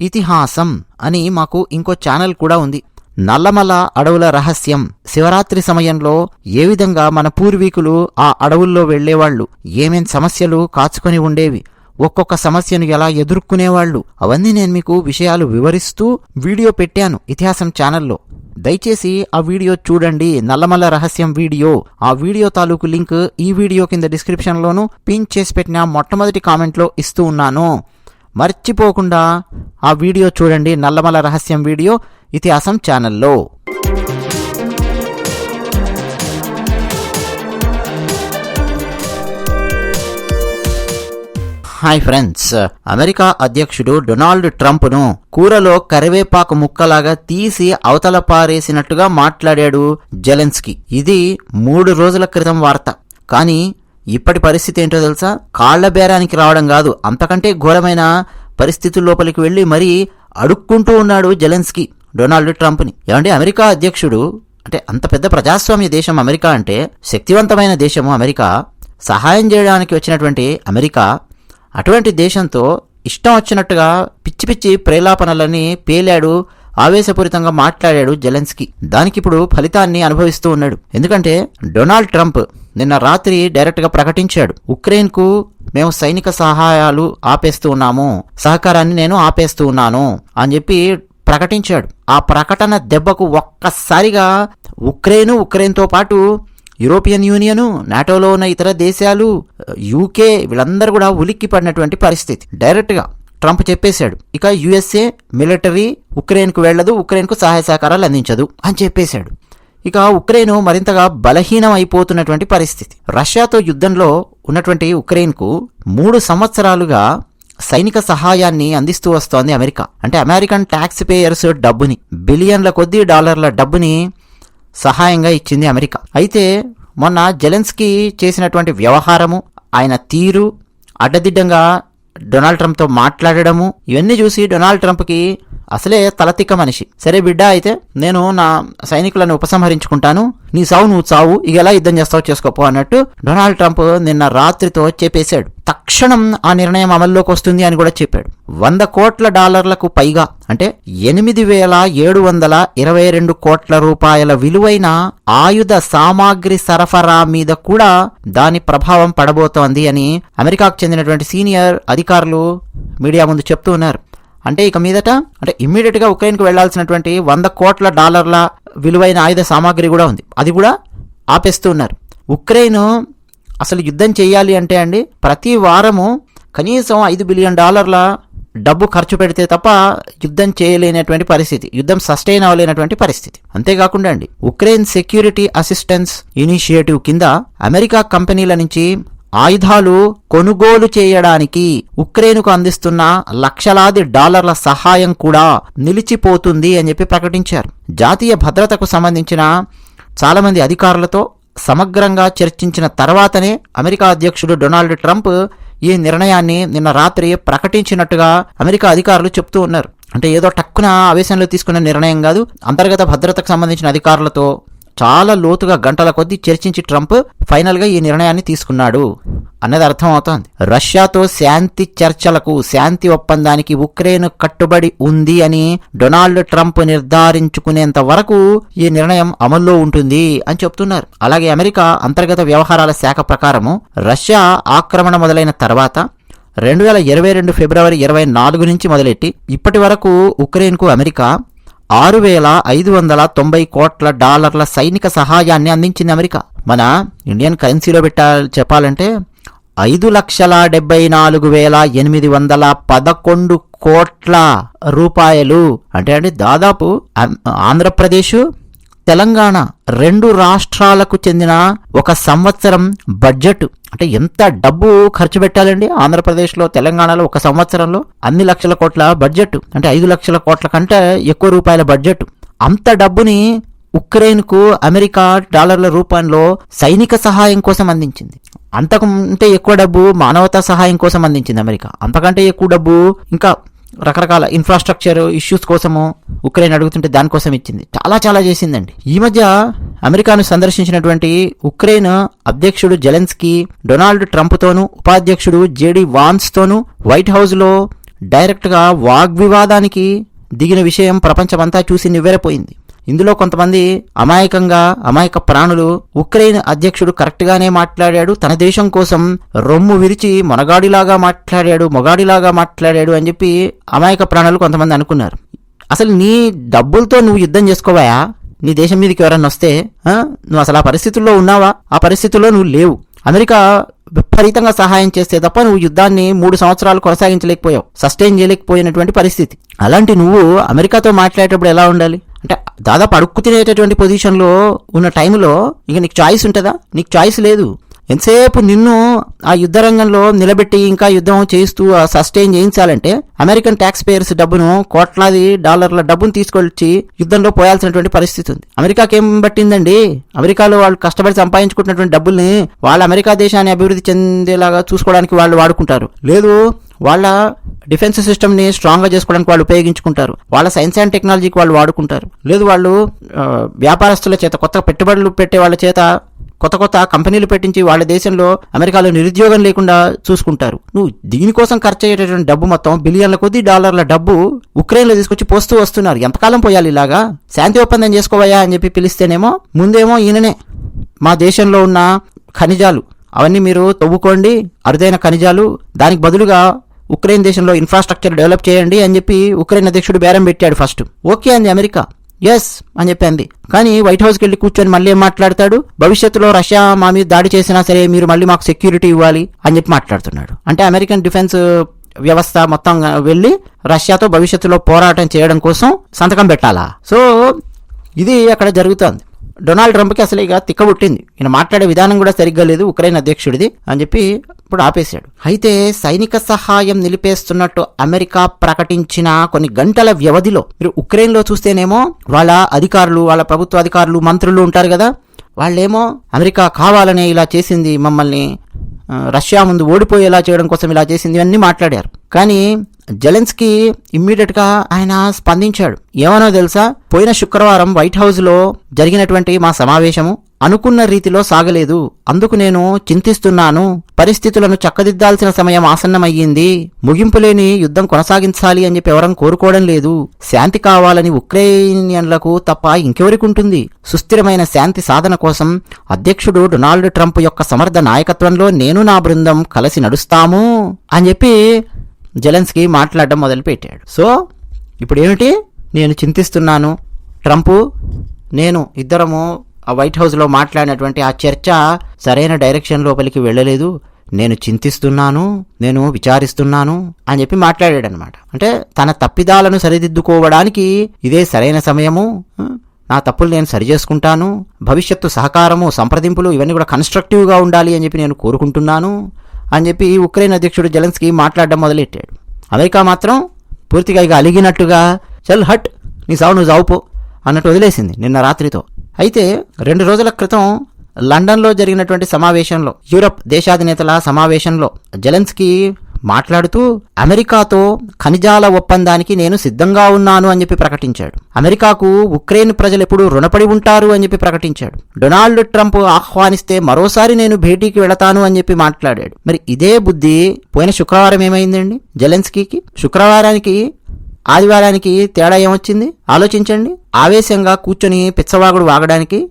ఇతిహాసం అని మాకు ఇంకో ఛానల్ కూడా ఉంది. నల్లమల అడవుల రహస్యం శివరాత్రి సమయంలో ఏ విధంగా మన పూర్వీకులు ఆ అడవుల్లో వెళ్ళేవాళ్ళు ఏమేం సమస్యలు కాచుకొని ఉండేవి? ఒక్కొక్క సమస్యను ఎలా ఎదుర్కొనేవాళ్ళు అవన్నీ నేను మీకు విషయాలు వివరిస్తూ వీడియో పెట్టాను ఇతిహాసం ఛానల్లో. దయచేసి ఆ వీడియో చూడండి. నల్లమల్ల రహస్యం వీడియో. ఆ వీడియో తాలూకు లింక్ ఈ వీడియో కింద డిస్క్రిప్షన్లోను పిన్ చేసి పెట్టిన మొట్టమొదటి కామెంట్లో ఇస్తూ ఉన్నాను. మర్చిపోకుండా ఆ వీడియో చూడండి. నల్లమల రహస్యం వీడియో ఇతిహాసం ఛానల్లో. Hi friends. అమెరికా అధ్యక్షుడు డొనాల్డ్ ట్రంప్ను కూరలో కరివేపాకు ముక్కలాగా తీసి అవతల పారేసినట్టుగా మాట్లాడాడు జెలెన్స్కి. ఇది మూడు రోజుల క్రితం వార్త. కానీ ఇప్పటి పరిస్థితి ఏంటో తెలుసా? కాళ్ళ బేరానికి రావడం కాదు. అంతకంటే ఘోరమైన పరిస్థితుల లోపలికి వెళ్ళి మరీ అడుక్కుంటూ ఉన్నాడు జెలెన్స్కీ డొనాల్డ్ ట్రంప్ని. ఏమంటే అమెరికా అధ్యక్షుడు అంటే అంత పెద్ద ప్రజాస్వామ్య దేశం అమెరికా అంటే శక్తివంతమైన దేశము అమెరికా సహాయం చేయడానికి వచ్చినటువంటి అమెరికా అటువంటి దేశంతో ఇష్టం వచ్చినట్టుగా పిచ్చి పిచ్చి ప్రేలాపనలని పేలాడు ఆవేశపూరితంగా మాట్లాడాడు జెలెన్స్కీ. దానికి ఇప్పుడు ఫలితాన్ని అనుభవిస్తూ ఉన్నాడు. ఎందుకంటే డొనాల్డ్ ట్రంప్ నిన్న రాత్రి డైరెక్ట్గా ప్రకటించాడు. ఉక్రెయిన్కు మేము సైనిక సహాయాలు ఆపేస్తూ ఉన్నాము. సహకారాన్ని నేను ఆపేస్తూ ఉన్నాను అని చెప్పి ప్రకటించాడు. ఆ ప్రకటన దెబ్బకు ఒక్కసారిగా ఉక్రెయిన్ ఉక్రెయిన్తో పాటు యూరోపియన్ యూనియను నాటోలో ఉన్న ఇతర దేశాలు యూకే వీళ్ళందరూ కూడా ఉలిక్కి పడినటువంటి పరిస్థితి. డైరెక్ట్గా ట్రంప్ చెప్పేశాడు. ఇక యుఎస్ఏ మిలిటరీ ఉక్రెయిన్కు వెళ్ళదు ఉక్రెయిన్కు సహాయ సహకారాలు అందించదు అని చెప్పేశాడు. ఇక ఉక్రెయిన్ మరింతగా బలహీనం అయిపోతున్నటువంటి పరిస్థితి. రష్యాతో యుద్ధంలో ఉన్నటువంటి ఉక్రెయిన్కు మూడు సంవత్సరాలుగా సైనిక సహాయాన్ని అందిస్తూ వస్తోంది అమెరికా. అంటే అమెరికన్ ట్యాక్స్ పేయర్స్ డబ్బుని బిలియన్ల కొద్దీ డాలర్ల డబ్బుని సహాయంగా ఇచ్చింది అమెరికా. అయితే మొన్న జెలెన్స్కీ చేసినటువంటి వ్యవహారము ఆయన తీరు అడ్డదిడ్డంగా డొనాల్డ్ ట్రంప్తో మాట్లాడడము ఇవన్నీ చూసి డొనాల్డ్ ట్రంప్కి అసలే తలతిక్క మనిషి. సరే బిడ్డ అయితే నేను నా సైనికులను ఉపసంహరించుకుంటాను. నీ సావు నువ్వు చావు. ఇక ఎలా యుద్ధం చేస్తావు చేసుకోపో అన్నట్టు డొనాల్డ్ ట్రంప్ నిన్న రాత్రితో చెప్పేశాడు. తక్షణం ఆ నిర్ణయం అమల్లోకి వస్తుంది అని కూడా చెప్పాడు. వంద కోట్ల డాలర్లకు పైగా అంటే ఎనిమిది వేల ఏడు వందల ఇరవై రెండు కోట్ల రూపాయల విలువైన ఆయుధ సామాగ్రి సరఫరా మీద కూడా దాని ప్రభావం పడబోతోంది అని అమెరికాకు చెందినటువంటి సీనియర్ అధికారులు మీడియా ముందు చెప్తూ ఉన్నారు. అంటే ఇక మీదట అంటే ఇమ్మీడియట్గా ఉక్రెయిన్కు వెళ్ళాల్సినటువంటి వంద కోట్ల డాలర్ల విలువైన ఆయుధ సామాగ్రి కూడా ఉంది. అది కూడా ఆపేస్తూ ఉన్నారు. ఉక్రెయిన్ అసలు యుద్ధం చేయాలి అంటే అండి ప్రతి వారము కనీసం ఐదు బిలియన్ డాలర్ల డబ్బు ఖర్చు పెడితే తప్ప యుద్ధం చేయలేనటువంటి పరిస్థితి యుద్ధం సస్టైన్ అవ్వలేనటువంటి పరిస్థితి. అంతేకాకుండా అండి ఉక్రెయిన్ సెక్యూరిటీ అసిస్టెన్స్ ఇనిషియేటివ్ కింద అమెరికా కంపెనీల నుంచి ఆయుధాలు కొనుగోలు చేయడానికి ఉక్రెయిన్కు అందిస్తున్న లక్షలాది డాలర్ల సహాయం కూడా నిలిచిపోతుంది అని చెప్పి ప్రకటించారు. జాతీయ భద్రతకు సంబంధించిన చాలామంది అధికారులతో సమగ్రంగా చర్చించిన తర్వాతనే అమెరికా అధ్యక్షుడు డొనాల్డ్ ట్రంప్ ఈ నిర్ణయాన్ని నిన్న రాత్రి ప్రకటించినట్టుగా అమెరికా అధికారులు చెప్తూ ఉన్నారు. అంటే ఏదో టక్కున ఆవేశంలో తీసుకున్న నిర్ణయం కాదు అంతర్గత భద్రతకు సంబంధించిన అధికారులతో చాలా లోతుగా గంటల కొద్దీ చర్చించి ట్రంప్ ఫైనల్గా ఈ నిర్ణయాన్ని తీసుకున్నాడు అన్నది అర్థమవుతోంది. రష్యాతో శాంతి చర్చలకు శాంతి ఒప్పందానికి ఉక్రెయిన్ కట్టుబడి ఉంది అని డొనాల్డ్ ట్రంప్ నిర్ధారించుకునేంత వరకు ఈ నిర్ణయం అమల్లో ఉంటుంది అని చెప్తున్నారు. అలాగే అమెరికా అంతర్గత వ్యవహారాల శాఖ ప్రకారము రష్యా ఆక్రమణ మొదలైన తర్వాత రెండు వేల ఇరవై రెండు ఫిబ్రవరి ఇరవై నాలుగు నుంచి మొదలెట్టి ఇప్పటి వరకు ఉక్రెయిన్కు అమెరికా ఆరు వేల ఐదు వందల తొంభై కోట్ల డాలర్ల సైనిక సహాయాన్ని అందించింది అమెరికా. మన ఇండియన్ కరెన్సీలో పెట్టా చెప్పాలంటే ఐదు లక్షల డెబ్బై నాలుగు వేల ఎనిమిది వందల పదకొండు కోట్ల రూపాయలు. అంటే అంటే దాదాపు ఆంధ్రప్రదేశ్ తెలంగాణ రెండు రాష్ట్రాలకు చెందిన ఒక సంవత్సరం బడ్జెట్. అంటే ఎంత డబ్బు ఖర్చు పెట్టాలండి? ఆంధ్రప్రదేశ్లో తెలంగాణలో ఒక సంవత్సరంలో అన్ని లక్షల కోట్ల బడ్జెట్. అంటే ఐదు లక్షల కోట్ల కంటే ఎక్కువ రూపాయల బడ్జెట్. అంత డబ్బుని ఉక్రెయిన్కు అమెరికా డాలర్ల రూపంలో సైనిక సహాయం కోసం అందించింది. అంతకంటే ఎక్కువ డబ్బు మానవతా సహాయం కోసం అందించింది అమెరికా. అంతకంటే ఎక్కువ డబ్బు ఇంకా రకరకాల ఇన్ఫ్రాస్ట్రక్చర్ ఇష్యూస్ కోసము ఉక్రెయిన్ అడుగుతుంటే దానికోసం ఇచ్చింది. చాలా చాలా చేసిందండి. ఈ మధ్య అమెరికాను సందర్శించినటువంటి ఉక్రెయిన్ అధ్యక్షుడు జెలెన్స్కీ డొనాల్డ్ ట్రంప్తోనూ ఉపాధ్యక్షుడు జేడీ వాన్స్ తోనూ వైట్ హౌస్లో డైరెక్ట్గా వాగ్వివాదానికి దిగిన విషయం ప్రపంచమంతా చూసి నివ్వెరపోయింది. ఇందులో కొంతమంది అమాయకంగా అమాయక ప్రాణులు ఉక్రెయిన్ అధ్యక్షుడు కరెక్ట్గానే మాట్లాడాడు. తన దేశం కోసం రొమ్ము విరిచి మొనగాడిలాగా మాట్లాడాడు మొగాడిలాగా మాట్లాడాడు అని చెప్పి అమాయక ప్రాణులు కొంతమంది అనుకున్నారు. అసలు నీ డబ్బులతో నువ్వు యుద్ధం చేసుకోవాయా? నీ దేశం మీదకి ఎవరన్నా వస్తే నువ్వు అసలు ఆ పరిస్థితుల్లో ఉన్నావా? ఆ పరిస్థితుల్లో నువ్వు లేవు. అమెరికా విపరీతంగా సహాయం చేస్తే తప్ప నువ్వు యుద్ధాన్ని మూడు సంవత్సరాలు కొనసాగించలేకపోయావు సస్టైన్ చేయలేకపోయినటువంటి పరిస్థితి. అలాంటి నువ్వు అమెరికాతో మాట్లాడేటప్పుడు ఎలా ఉండాలి? అంటే దాదాపు అడుక్కు తినేటటువంటి పొజిషన్లో ఉన్న టైంలో ఇంక నీకు చాయిస్ ఉంటుందా? నీకు చాయిస్ లేదు. ఎంతసేపు నిన్ను ఆ యుద్ధ రంగంలో నిలబెట్టి ఇంకా యుద్ధం చేస్తూ ఆ సస్టైన్ చేయించాలంటే అమెరికన్ ట్యాక్స్ పేయర్స్ డబ్బును కోట్లాది డాలర్ల డబ్బును తీసుకొచ్చి యుద్ధంలో పోయాల్సినటువంటి పరిస్థితి ఉంది. అమెరికాకి ఏం పట్టిందండి? అమెరికాలో వాళ్ళు కష్టపడి సంపాదించుకుంటున్నటువంటి డబ్బుల్ని వాళ్ళ అమెరికా దేశాన్ని అభివృద్ధి చెందేలాగా చూసుకోవడానికి వాళ్ళు వాడుకుంటారు. లేదు వాళ్ళ డిఫెన్స్ సిస్టమ్ని స్ట్రాంగ్గా చేసుకోవడానికి వాళ్ళు ఉపయోగించుకుంటారు. వాళ్ళ సైన్స్ అండ్ టెక్నాలజీకి వాళ్ళు వాడుకుంటారు. లేదు వాళ్ళు వ్యాపారస్తుల చేత కొత్త పెట్టుబడులు పెట్టే వాళ్ళ చేత కొత్త కొత్త కంపెనీలు పెట్టించి వాళ్ళ దేశంలో అమెరికాలో నిరుద్యోగం లేకుండా చూసుకుంటారు. నువ్వు దీనికోసం ఖర్చు అయ్యేటటువంటి డబ్బు మొత్తం బిలియన్ల కొద్ది డాలర్ల డబ్బు ఉక్రెయిన్లో తీసుకొచ్చి పోస్తూ వస్తున్నారు. ఎంతకాలం పోయాలి ఇలాగా? శాంతి ఒప్పందం చేసుకోవయా అని చెప్పి పిలిస్తేనేమో ముందేమో ఈయననే. మా దేశంలో ఉన్న ఖనిజాలు అవన్నీ మీరు తవ్వుకోండి. అరుదైన ఖనిజాలు దానికి బదులుగా ఉక్రెయిన్ దేశంలో ఇన్ఫ్రాస్ట్రక్చర్ డెవలప్ చేయండి అని చెప్పి ఉక్రెయిన్ అధ్యక్షుడు బేరం పెట్టాడు ఫస్ట్ ఓకే అంది అమెరికా. ఎస్ అని చెప్పింది కానీ వైట్ హౌస్కి వెళ్ళి కూర్చొని మళ్ళీ ఏం మాట్లాడతాడు? భవిష్యత్తులో రష్యా మా మీద దాడి చేసినా సరే మీరు మళ్ళీ మాకు సెక్యూరిటీ ఇవ్వాలి అని చెప్పి మాట్లాడుతున్నాడు. అంటే అమెరికన్ డిఫెన్స్ వ్యవస్థ మొత్తం వెళ్ళి రష్యాతో భవిష్యత్తులో పోరాటం చేయడం కోసం సంతకం పెట్టాలా? సో ఇది అక్కడ జరుగుతోంది. డొనాల్డ్ ట్రంప్కి అసలు ఇక తిక్కబుట్టింది ఈయన మాట్లాడే విధానం కూడా సరిగ్గా లేదు ఉక్రెయిన్ అధ్యక్షుడిది అని చెప్పి ఇప్పుడు ఆపేశాడు. అయితే సైనిక సహాయం నిలిపేస్తున్నట్టు అమెరికా ప్రకటించిన కొన్ని గంటల వ్యవధిలో మీరు ఉక్రెయిన్లో చూస్తేనేమో వాళ్ళ అధికారులు వాళ్ళ ప్రభుత్వ అధికారులు మంత్రులు ఉంటారు కదా వాళ్ళేమో అమెరికా కావాలనే ఇలా చేసింది మమ్మల్ని రష్యా ముందు ఓడిపోయేలా చేయడం కోసం ఇలా చేసింది అన్నీ మాట్లాడారు. కానీ జెలెన్స్కి ఇమ్మీడియట్గా ఆయన స్పందించాడు. ఏమనో తెలుసా? పోయిన శుక్రవారం వైట్ హౌస్లో జరిగినటువంటి మా సమావేశము అనుకున్న రీతిలో సాగలేదు. అందుకు నేను చింతిస్తున్నాను. పరిస్థితులను చక్కదిద్దాల్సిన సమయం ఆసన్నమయ్యింది. ముగింపు లేని యుద్ధం కొనసాగించాలి అని చెప్పి ఎవరం కోరుకోవడం లేదు. శాంతి కావాలని ఉక్రెయినియన్లకు తప్ప ఇంకెవరికి ఉంటుంది? సుస్థిరమైన శాంతి సాధన కోసం అధ్యక్షుడు డొనాల్డ్ ట్రంప్ యొక్క సమర్థ నాయకత్వంలో నేను నా బృందం కలిసి నడుస్తాము అని చెప్పి జెలెన్స్కి మాట్లాడడం మొదలుపెట్టాడు. సో ఇప్పుడు ఏమిటి నేను చింతిస్తున్నాను. ట్రంపు నేను ఇద్దరము ఆ వైట్ హౌస్లో మాట్లాడినటువంటి ఆ చర్చ సరైన డైరెక్షన్ లోపలికి వెళ్ళలేదు. నేను చింతిస్తున్నాను నేను విచారిస్తున్నాను అని చెప్పి మాట్లాడాడు అనమాట అంటే తన తప్పిదాలను సరిదిద్దుకోవడానికి ఇదే సరైన సమయము. నా తప్పులు నేను సరి చేసుకుంటాను భవిష్యత్తు సహకారము సంప్రదింపులు ఇవన్నీ కూడా కన్స్ట్రక్టివ్గా ఉండాలి అని చెప్పి నేను కోరుకుంటున్నాను. అని చెప్పి ఉక్రెయిన్ అధ్యక్షుడు జెలెన్స్కీ మాట్లాడడం మొదలెట్టాడు. అమెరికా మాత్రం పూర్తిగా ఇక అలిగినట్టుగా చల్ హట్ నీ సావు నువ్వు సావుపో అన్నట్టు వదిలేసింది నిన్న రాత్రితో. అయితే రెండు రోజుల క్రితం లండన్లో జరిగినటువంటి సమావేశంలో యూరప్ దేశాధినేతల సమావేశంలో జెలెన్స్కీ మాట్లాడుతూ అమెరికాతో ఖనిజాల ఒప్పందానికి నేను సిద్ధంగా ఉన్నాను అని చెప్పి ప్రకటించాడు. అమెరికాకు ఉక్రెయిన్ ప్రజలు ఎప్పుడు రుణపడి ఉంటారు అని చెప్పి ప్రకటించాడు. డొనాల్డ్ ట్రంప్ ఆహ్వానిస్తే మరోసారి నేను భేటీకి వెళతాను అని చెప్పి మాట్లాడాడు. మరి ఇదే బుద్ధి పోయిన శుక్రవారం ఏమైందండి? జెలెన్స్కీకి? శుక్రవారానికి ఆదివారానికి తేడా ఏమొచ్చింది? ఆలోచించండి. ఆవేశంగా కూర్చొని పిచ్చవాగుడు వాగడానికి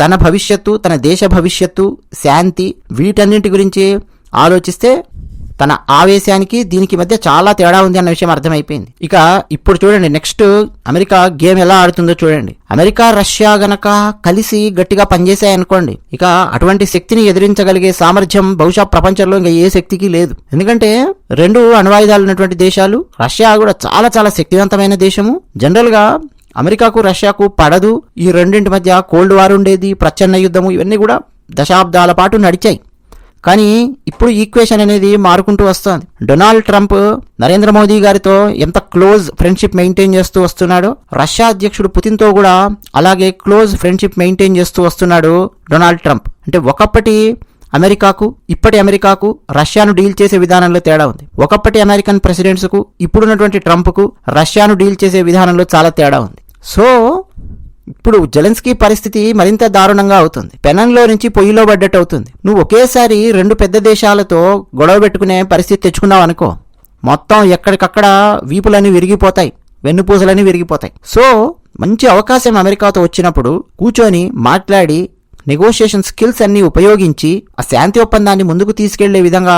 తన భవిష్యత్తు తన దేశ భవిష్యత్తు శాంతి వీటన్నింటి గురించి ఆలోచిస్తే తన ఆవేశానికి దీనికి మధ్య చాలా తేడా ఉంది అన్న విషయం అర్థమైపోయింది. ఇక ఇప్పుడు చూడండి నెక్స్ట్ అమెరికా గేమ్ ఎలా ఆడుతుందో చూడండి. అమెరికా రష్యా గనక కలిసి గట్టిగా పనిచేశాయనుకోండి ఇక అటువంటి శక్తిని ఎదిరించగలిగే సామర్థ్యం బహుశా ప్రపంచంలో ఇంకా ఏ శక్తికి లేదు. ఎందుకంటే రెండు అణ్వాయుధాలు ఉన్నటువంటి దేశాలు రష్యా కూడా చాలా చాలా శక్తివంతమైన దేశము. జనరల్గా అమెరికాకు రష్యాకు పడదు. ఈ రెండింటి మధ్య కోల్డ్ వార్ ఉండేది ప్రచ్ఛన్న యుద్ధము ఇవన్నీ కూడా దశాబ్దాల పాటు నడిచాయి. కానీ ఇప్పుడు ఈక్వేషన్ అనేది మారుకుంటూ వస్తుంది. డొనాల్డ్ ట్రంప్ నరేంద్ర మోదీ గారితో ఎంత క్లోజ్ ఫ్రెండ్షిప్ మెయింటైన్ చేస్తూ వస్తున్నాడో? రష్యా అధ్యక్షుడు పుతిన్తో కూడా అలాగే క్లోజ్ ఫ్రెండ్షిప్ మెయింటైన్ చేస్తూ వస్తున్నాడు డొనాల్డ్ ట్రంప్ అంటే ఒకప్పటి అమెరికాకు ఇప్పటి అమెరికాకు రష్యాను డీల్ చేసే విధానంలో తేడా ఉంది. ఒకప్పటి అమెరికన్ ప్రెసిడెంట్స్కు ఇప్పుడున్నటువంటి ట్రంప్కు రష్యాను డీల్ చేసే విధానంలో చాలా తేడా ఉంది. సో ఇప్పుడు జలెన్స్కీ పరిస్థితి మరింత దారుణంగా అవుతుంది. పెనంలో నుంచి పొయ్యిలో పడ్డట్టు అవుతుంది. నువ్వు ఒకేసారి రెండు పెద్ద దేశాలతో గొడవ పెట్టుకునే పరిస్థితి తెచ్చుకున్నావు అనుకో మొత్తం ఎక్కడికక్కడ వీపులన్నీ విరిగిపోతాయి వెన్నుపూసలన్నీ విరిగిపోతాయి. సో మంచి అవకాశం అమెరికాతో వచ్చినప్పుడు కూర్చొని మాట్లాడి నెగోషియేషన్ స్కిల్స్ అన్ని ఉపయోగించి ఆ శాంతి ఒప్పందాన్ని ముందుకు తీసుకెళ్ళే విధంగా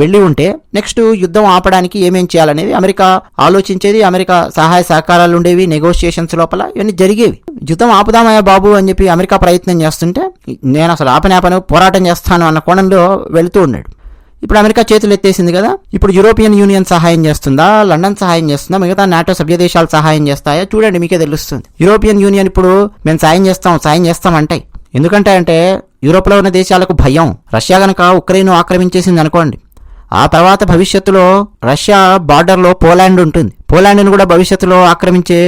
వెళ్ళి ఉంటే నెక్స్ట్ యుద్ధం ఆపడానికి ఏమేం చేయాలనేది అమెరికా ఆలోచించేది అమెరికా సహాయ సహకారాలు ఉండేవి నెగోషియేషన్స్ లోపల ఇవన్నీ జరిగేవి. యుద్ధం ఆపుదామయ్యా బాబు అని చెప్పి అమెరికా ప్రయత్నం చేస్తుంటే నేను అసలు ఆపనాపను పోరాటం చేస్తాను అన్న కోణంలో వెళుతూ ఉన్నాడు. ఇప్పుడు అమెరికా చేతులు ఎత్తేసింది కదా ఇప్పుడు యూరోపియన్ యూనియన్ సహాయం చేస్తుందా లండన్ సహాయం చేస్తుందా మిగతా నాటో సభ్య దేశాలు సహాయం చేస్తాయా చూడండి మీకే తెలుస్తుంది. యూరోపియన్ యూనియన్ ఇప్పుడు మేము సాయం చేస్తాం సాయం చేస్తాం అంటాయి ఎందుకంటే అంటే యూరోప్లో ఉన్న దేశాలకు భయం. రష్యా గనక ఉక్రెయిన్ ఆక్రమించేసింది అనుకోండి ఆ తర్వాత భవిష్యత్తులో రష్యా బార్డర్లో పోలాండ్ ఉంటుంది. పోలాండ్ను కూడా భవిష్యత్తులో ఆక్రమించే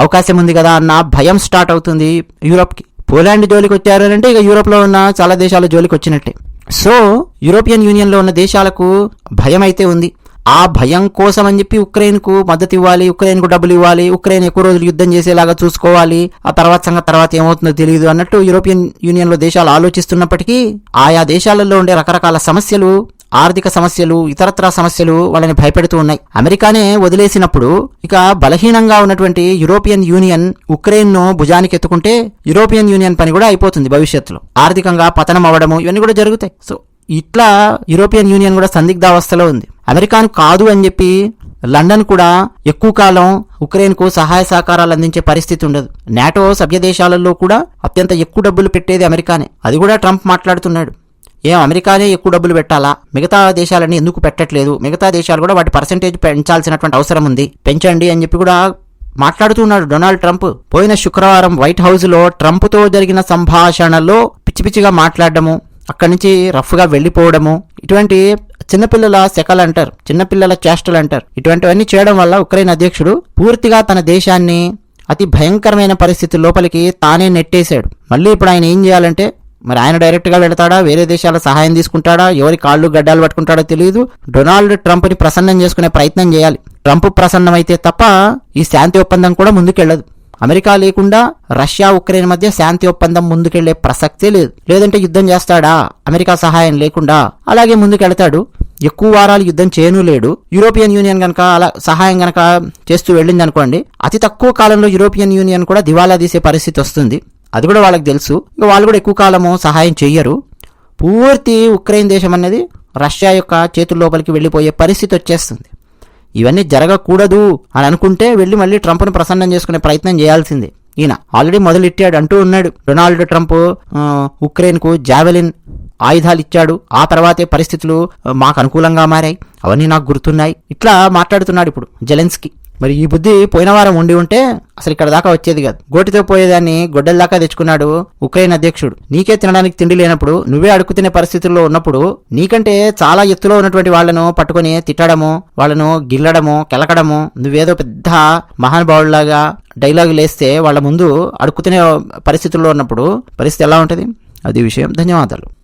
అవకాశం ఉంది కదా అన్న భయం స్టార్ట్ అవుతుంది యూరోప్కి. పోలాండ్ జోలికి వచ్చారు అంటే ఇక యూరోప్లో ఉన్న చాలా దేశాల జోలికి వచ్చినట్టే. సో యూరోపియన్ యూనియన్లో ఉన్న దేశాలకు భయం అయితే ఉంది. ఆ భయం కోసం అని చెప్పి ఉక్రెయిన్కు మద్దతు ఇవ్వాలి ఉక్రెయిన్కు డబ్బులు ఇవ్వాలి ఉక్రెయిన్ ఎక్కువ రోజులు యుద్ధం చేసేలాగా చూసుకోవాలి ఆ తర్వాత సంగతి తర్వాత ఏమవుతుందో తెలియదు అన్నట్టు యూరోపియన్ యూనియన్లో దేశాలు ఆలోచిస్తున్నప్పటికీ ఆయా దేశాలలో ఉండే రకరకాల సమస్యలు ఆర్థిక సమస్యలు ఇతరత్ర సమస్యలు వాళ్ళని భయపెడుతూ ఉన్నాయి. అమెరికానే వదిలేసినప్పుడు ఇక బలహీనంగా ఉన్నటువంటి యూరోపియన్ యూనియన్ ఉక్రెయిన్ను భుజానికి ఎత్తుకుంటే యూరోపియన్ యూనియన్ పని కూడా అయిపోతుంది భవిష్యత్తులో. ఆర్థికంగా పతనం అవ్వడము ఇవన్నీ కూడా జరుగుతాయి. సో ఇట్లా యూరోపియన్ యూనియన్ కూడా సందిగ్ధావస్థలో ఉంది. అమెరికాను కాదు అని చెప్పి లండన్ కూడా ఎక్కువ కాలం ఉక్రెయిన్కు సహాయ సహకారాలు అందించే పరిస్థితి ఉండదు. నాటో సభ్య దేశాలలో కూడా అత్యంత ఎక్కువ డబ్బులు పెట్టేది అమెరికానే. అది కూడా ట్రంప్ మాట్లాడుతున్నాడు. ఏం అమెరికానే ఎక్కువ డబ్బులు పెట్టాలా? మిగతా దేశాలని ఎందుకు పెట్టట్లేదు? మిగతా దేశాలు కూడా వాటి పర్సంటేజ్ పెంచాల్సినటువంటి అవసరం ఉంది. పెంచండి అని చెప్పి కూడా మాట్లాడుతున్నాడు డొనాల్డ్ ట్రంప్. పోయిన శుక్రవారం వైట్ హౌస్లో ట్రంప్తో జరిగిన సంభాషణలో పిచ్చి పిచ్చిగా మాట్లాడడము అక్కడి నుంచి రఫ్గా వెళ్ళిపోవడము ఇటువంటి చిన్నపిల్లల శకలు అంటారు చిన్నపిల్లల చేష్టలు అంటారు. ఇటువంటివన్నీ చేయడం వల్ల ఉక్రెయిన్ అధ్యక్షుడు పూర్తిగా తన దేశాన్ని అతి భయంకరమైన పరిస్థితి లోపలికి తానే నెట్టేశాడు. మళ్ళీ ఇప్పుడు ఆయన ఏం చేయాలంటే మరి ఆయన డైరెక్ట్గా వెళతాడా? వేరే దేశాల సహాయం తీసుకుంటాడా? ఎవరి కాళ్ళు గడ్డాలు పట్టుకుంటాడో తెలియదు డొనాల్డ్ ట్రంప్ని ప్రసన్నం చేసుకునే ప్రయత్నం చేయాలి. ట్రంప్ ప్రసన్నమైతే తప్ప ఈ శాంతి ఒప్పందం కూడా ముందుకెళ్ళదు అమెరికా లేకుండా రష్యా ఉక్రెయిన్ మధ్య శాంతి ఒప్పందం ముందుకెళ్ళే ప్రసక్తే లేదు. లేదంటే యుద్ధం చేస్తాడా? అమెరికా సహాయం లేకుండా అలాగే ముందుకెళ్తాడు. ఎక్కువ వారాలు యుద్ధం చేయను లేడు. యూరోపియన్ యూనియన్ కనుక అలా సహాయం కనుక చేస్తూ వెళ్ళింది అనుకోండి అతి తక్కువ కాలంలో యూరోపియన్ యూనియన్ కూడా దివాలా తీసే పరిస్థితి వస్తుంది. అది కూడా వాళ్ళకి తెలుసు. ఇంకా వాళ్ళు కూడా ఎక్కువ కాలము సహాయం చెయ్యరు. పూర్తి ఉక్రెయిన్ దేశం అనేది రష్యా యొక్క చేతుల లోపలికి వెళ్ళిపోయే పరిస్థితి వచ్చేస్తుంది. ఇవన్నీ జరగకూడదు అని అనుకుంటే వెళ్ళి మళ్ళీ ట్రంప్ను ప్రసన్నం చేసుకునే ప్రయత్నం చేయాల్సిందే. ఈయన ఆల్రెడీ మొదలెట్టాడు అంటూ ఉన్నాడు. డొనాల్డ్ ట్రంప్ ఉక్రెయిన్కు జావెలిన్ ఆయుధాలు ఇచ్చాడు. ఆ తర్వాతే పరిస్థితులు మాకు అనుకూలంగా మారాయి. అవన్నీ నాకు గుర్తున్నాయి. ఇట్లా మాట్లాడుతున్నాడు ఇప్పుడు జెలెన్స్కి. మరి ఈ బుద్ధి పోయిన వారం ఉండి ఉంటే అసలు ఇక్కడ దాకా వచ్చేది కాదు. గోటితో పోయేదాన్ని గొడ్డల దాకా తెచ్చుకున్నాడు ఉక్రెయిన్ అధ్యక్షుడు. నీకే తినడానికి తిండి లేనప్పుడు నువ్వే అడుగు తినే పరిస్థితుల్లో ఉన్నప్పుడు నీకంటే చాలా ఎత్తులో ఉన్నటువంటి వాళ్ళను పట్టుకొని తిట్టడము వాళ్ళను గిల్లడము కెలకడము నువ్వేదో పెద్ద మహానుభావుడిలాగా డైలాగులు వేస్తే వాళ్ళ ముందు అడుగు పరిస్థితుల్లో ఉన్నప్పుడు పరిస్థితి ఎలా ఉంటుంది? అది విషయం. ధన్యవాదాలు.